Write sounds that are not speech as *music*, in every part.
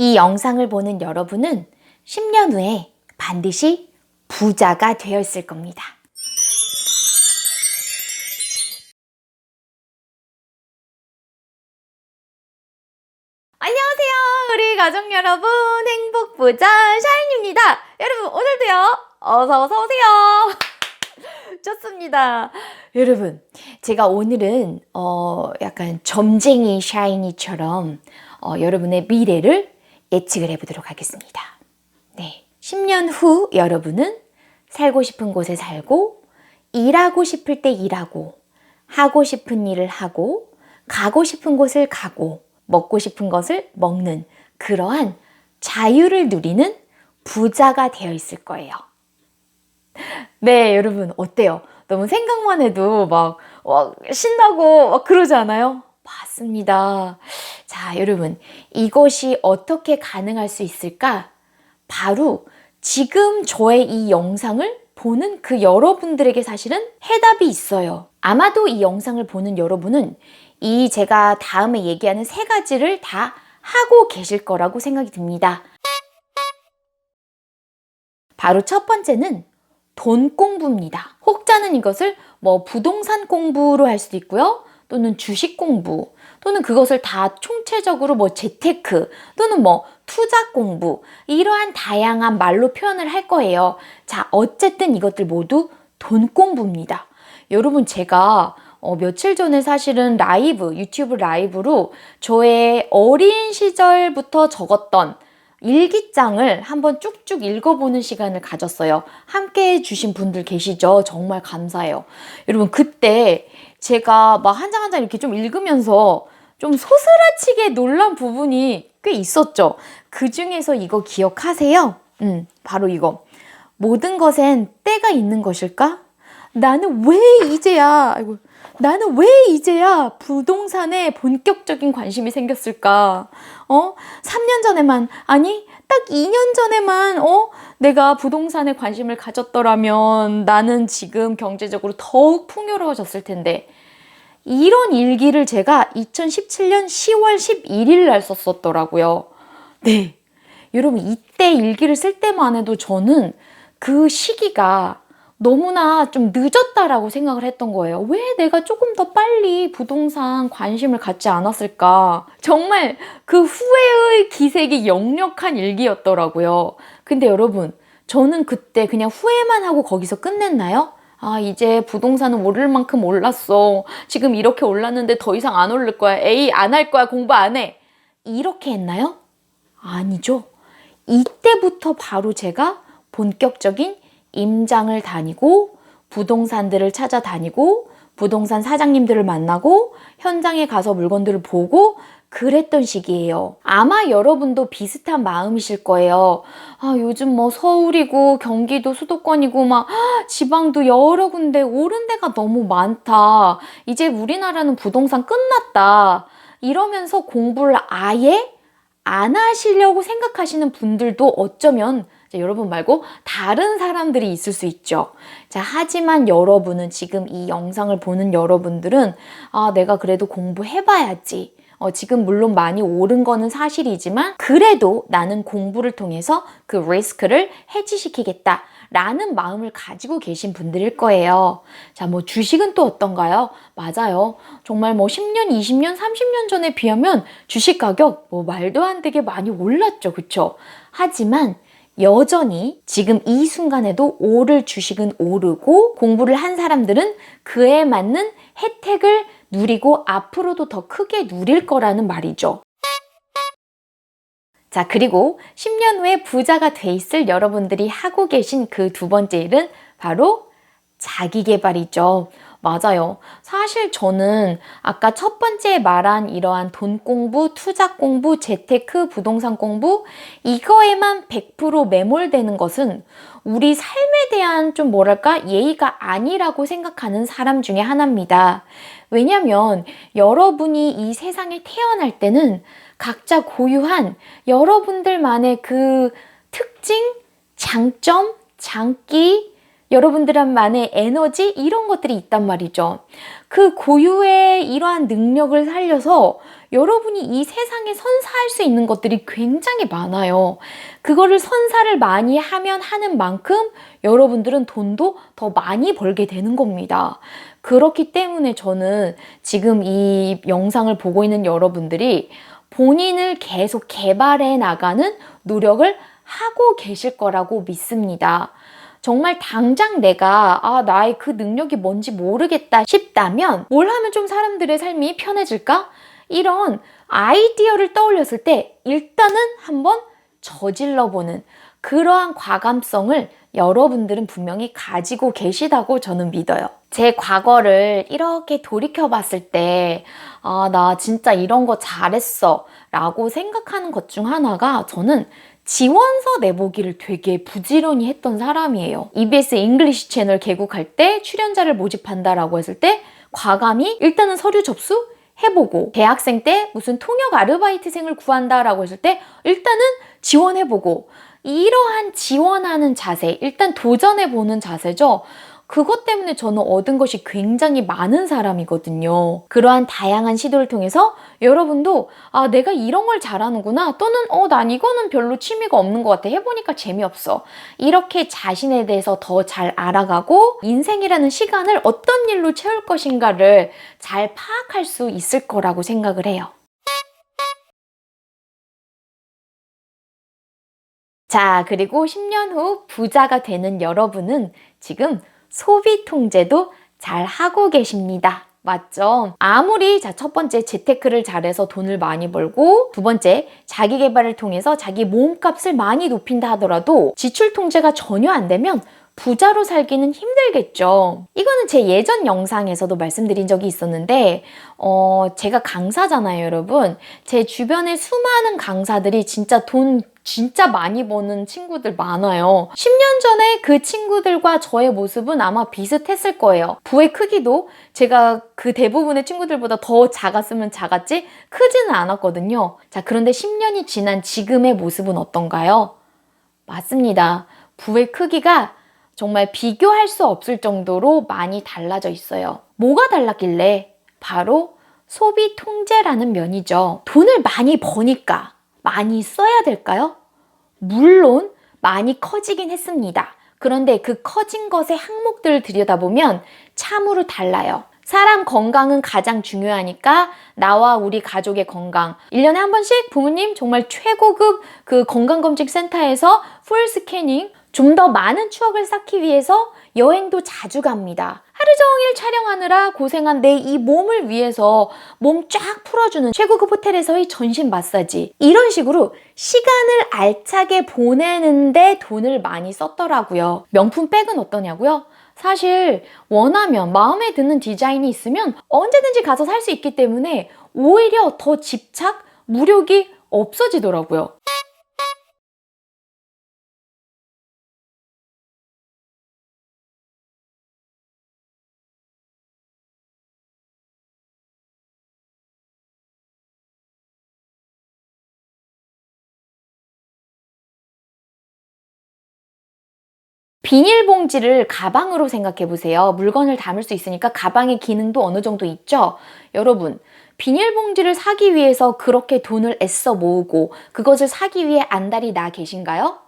이 영상을 보는 여러분은 10년 후에 반드시 부자가 되어 있을 겁니다. 안녕하세요. 우리 가족 여러분. 행복부자 샤인입니다. 여러분, 오늘도요. 어서 어서 오세요. *laughs* 좋습니다. 여러분, 제가 오늘은 어 약간 점쟁이 샤이니처럼 어, 여러분의 미래를 예측을 해보도록 하겠습니다. 네. 10년 후 여러분은 살고 싶은 곳에 살고, 일하고 싶을 때 일하고, 하고 싶은 일을 하고, 가고 싶은 곳을 가고, 먹고 싶은 것을 먹는 그러한 자유를 누리는 부자가 되어 있을 거예요. 네, 여러분, 어때요? 너무 생각만 해도 막, 막 신나고 막 그러지 않아요? 맞습니다. 자, 여러분, 이것이 어떻게 가능할 수 있을까? 바로 지금 저의 이 영상을 보는 그 여러분들에게 사실은 해답이 있어요. 아마도 이 영상을 보는 여러분은 이 제가 다음에 얘기하는 세 가지를 다 하고 계실 거라고 생각이 듭니다. 바로 첫 번째는 돈 공부입니다. 혹자는 이것을 뭐 부동산 공부로 할 수도 있고요. 또는 주식 공부, 또는 그것을 다 총체적으로 뭐 재테크, 또는 뭐 투자 공부, 이러한 다양한 말로 표현을 할 거예요. 자, 어쨌든 이것들 모두 돈 공부입니다. 여러분, 제가 어, 며칠 전에 사실은 라이브, 유튜브 라이브로 저의 어린 시절부터 적었던 일기장을 한번 쭉쭉 읽어보는 시간을 가졌어요. 함께 해주신 분들 계시죠? 정말 감사해요. 여러분, 그때 제가 막 한 장 한 장 이렇게 좀 읽으면서 좀 소스라치게 놀란 부분이 꽤 있었죠. 그 중에서 이거 기억하세요? 음, 바로 이거. 모든 것엔 때가 있는 것일까? 나는 왜 이제야, 아이고, 나는 왜 이제야 부동산에 본격적인 관심이 생겼을까? 어? 3년 전에만, 아니, 딱 2년 전에만, 어? 내가 부동산에 관심을 가졌더라면 나는 지금 경제적으로 더욱 풍요로워졌을 텐데. 이런 일기를 제가 2017년 10월 11일 날 썼었더라고요. 네. 여러분, 이때 일기를 쓸 때만 해도 저는 그 시기가 너무나 좀 늦었다라고 생각을 했던 거예요. 왜 내가 조금 더 빨리 부동산 관심을 갖지 않았을까? 정말 그 후회의 기색이 역력한 일기였더라고요. 근데 여러분, 저는 그때 그냥 후회만 하고 거기서 끝냈나요? 아, 이제 부동산은 오를 만큼 올랐어. 지금 이렇게 올랐는데 더 이상 안 오를 거야. 에이, 안 할 거야. 공부 안 해. 이렇게 했나요? 아니죠. 이때부터 바로 제가 본격적인 임장을 다니고 부동산들을 찾아다니고 부동산 사장님들을 만나고 현장에 가서 물건들을 보고 그랬던 시기예요. 아마 여러분도 비슷한 마음이실 거예요. 아, 요즘 뭐 서울이고 경기도 수도권이고 막 지방도 여러 군데 오른 데가 너무 많다. 이제 우리나라는 부동산 끝났다. 이러면서 공부를 아예 안 하시려고 생각하시는 분들도 어쩌면 자, 여러분 말고 다른 사람들이 있을 수 있죠. 자, 하지만 여러분은 지금 이 영상을 보는 여러분들은 아, 내가 그래도 공부해봐야지. 어, 지금 물론 많이 오른 거는 사실이지만 그래도 나는 공부를 통해서 그 리스크를 해지시키겠다. 라는 마음을 가지고 계신 분들일 거예요. 자, 뭐 주식은 또 어떤가요? 맞아요. 정말 뭐 10년, 20년, 30년 전에 비하면 주식 가격 뭐 말도 안 되게 많이 올랐죠. 그쵸? 하지만 여전히 지금 이 순간에도 오를 주식은 오르고 공부를 한 사람들은 그에 맞는 혜택을 누리고 앞으로도 더 크게 누릴 거라는 말이죠. 자, 그리고 10년 후에 부자가 돼 있을 여러분들이 하고 계신 그 두 번째 일은 바로 자기 개발이죠. 맞아요. 사실 저는 아까 첫 번째 말한 이러한 돈 공부, 투자 공부, 재테크, 부동산 공부, 이거에만 100% 매몰되는 것은 우리 삶에 대한 좀 뭐랄까 예의가 아니라고 생각하는 사람 중에 하나입니다. 왜냐면 여러분이 이 세상에 태어날 때는 각자 고유한 여러분들만의 그 특징, 장점, 장기, 여러분들만의 에너지 이런 것들이 있단 말이죠. 그 고유의 이러한 능력을 살려서 여러분이 이 세상에 선사할 수 있는 것들이 굉장히 많아요. 그거를 선사를 많이 하면 하는 만큼 여러분들은 돈도 더 많이 벌게 되는 겁니다. 그렇기 때문에 저는 지금 이 영상을 보고 있는 여러분들이 본인을 계속 개발해 나가는 노력을 하고 계실 거라고 믿습니다. 정말 당장 내가 아 나의 그 능력이 뭔지 모르겠다 싶다면 뭘 하면 좀 사람들의 삶이 편해질까? 이런 아이디어를 떠올렸을 때 일단은 한번 저질러 보는 그러한 과감성을 여러분들은 분명히 가지고 계시다고 저는 믿어요. 제 과거를 이렇게 돌이켜 봤을 때, 아, 나 진짜 이런 거 잘했어. 라고 생각하는 것 중 하나가 저는 지원서 내보기를 되게 부지런히 했던 사람이에요. EBS 잉글리시 채널 개국할 때 출연자를 모집한다라고 했을 때 과감히 일단은 서류 접수 해보고 대학생 때 무슨 통역 아르바이트생을 구한다라고 했을 때 일단은 지원해보고 이러한 지원하는 자세, 일단 도전해보는 자세죠. 그것 때문에 저는 얻은 것이 굉장히 많은 사람이거든요. 그러한 다양한 시도를 통해서 여러분도 아, 내가 이런 걸 잘하는구나. 또는 어, 난 이거는 별로 취미가 없는 것 같아. 해보니까 재미없어. 이렇게 자신에 대해서 더 잘 알아가고 인생이라는 시간을 어떤 일로 채울 것인가를 잘 파악할 수 있을 거라고 생각을 해요. 자, 그리고 10년 후 부자가 되는 여러분은 지금 소비 통제도 잘 하고 계십니다. 맞죠? 아무리 자, 첫 번째 재테크를 잘해서 돈을 많이 벌고 두 번째 자기 개발을 통해서 자기 몸값을 많이 높인다 하더라도 지출 통제가 전혀 안 되면 부자로 살기는 힘들겠죠. 이거는 제 예전 영상에서도 말씀드린 적이 있었는데, 어, 제가 강사잖아요, 여러분. 제 주변에 수많은 강사들이 진짜 돈 진짜 많이 버는 친구들 많아요. 10년 전에 그 친구들과 저의 모습은 아마 비슷했을 거예요. 부의 크기도 제가 그 대부분의 친구들보다 더 작았으면 작았지 크지는 않았거든요. 자, 그런데 10년이 지난 지금의 모습은 어떤가요? 맞습니다. 부의 크기가 정말 비교할 수 없을 정도로 많이 달라져 있어요. 뭐가 달랐길래? 바로 소비 통제라는 면이죠. 돈을 많이 버니까 많이 써야 될까요? 물론 많이 커지긴 했습니다. 그런데 그 커진 것의 항목들을 들여다보면 참으로 달라요. 사람 건강은 가장 중요하니까 나와 우리 가족의 건강. 1년에 한 번씩 부모님 정말 최고급 그 건강검진센터에서 풀 스캐닝 좀 더 많은 추억을 쌓기 위해서 여행도 자주 갑니다. 하루 종일 촬영하느라 고생한 내 이 몸을 위해서 몸 쫙 풀어주는 최고급 호텔에서의 전신 마사지. 이런 식으로 시간을 알차게 보내는데 돈을 많이 썼더라고요. 명품 백은 어떠냐고요? 사실 원하면 마음에 드는 디자인이 있으면 언제든지 가서 살 수 있기 때문에 오히려 더 집착, 무력이 없어지더라고요. 비닐봉지를 가방으로 생각해 보세요. 물건을 담을 수 있으니까 가방의 기능도 어느 정도 있죠? 여러분, 비닐봉지를 사기 위해서 그렇게 돈을 애써 모으고 그것을 사기 위해 안달이 나 계신가요?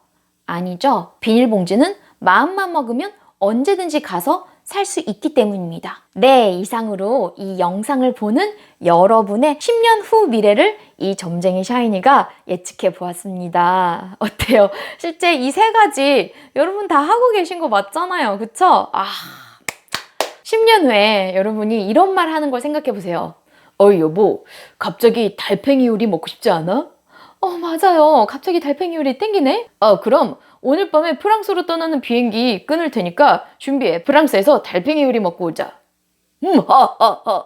아니죠. 비닐봉지는 마음만 먹으면 언제든지 가서 살 수 있기 때문입니다. 네, 이상으로 이 영상을 보는 여러분의 10년 후 미래를 이 점쟁이 샤이니가 예측해 보았습니다. *laughs* 어때요? 실제 이 세 가지 여러분 다 하고 계신 거 맞잖아요. 그쵸? 아. 10년 후에 여러분이 이런 말 하는 걸 생각해 보세요. 어이, 여보, 갑자기 달팽이 요리 먹고 싶지 않아? 어, 맞아요. 갑자기 달팽이 요리 땡기네? 어, 그럼 오늘 밤에 프랑스로 떠나는 비행기 끊을 테니까 준비해. 프랑스에서 달팽이 요리 먹고 오자. 음, 하하 하.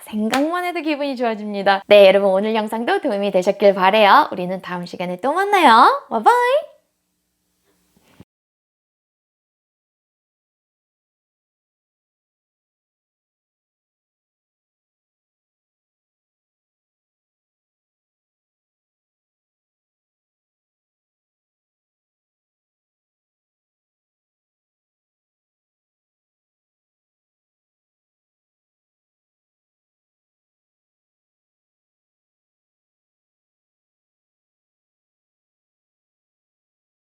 생각만 해도 기분이 좋아집니다. 네, 여러분 오늘 영상도 도움이 되셨길 바래요. 우리는 다음 시간에 또 만나요. 바이바이.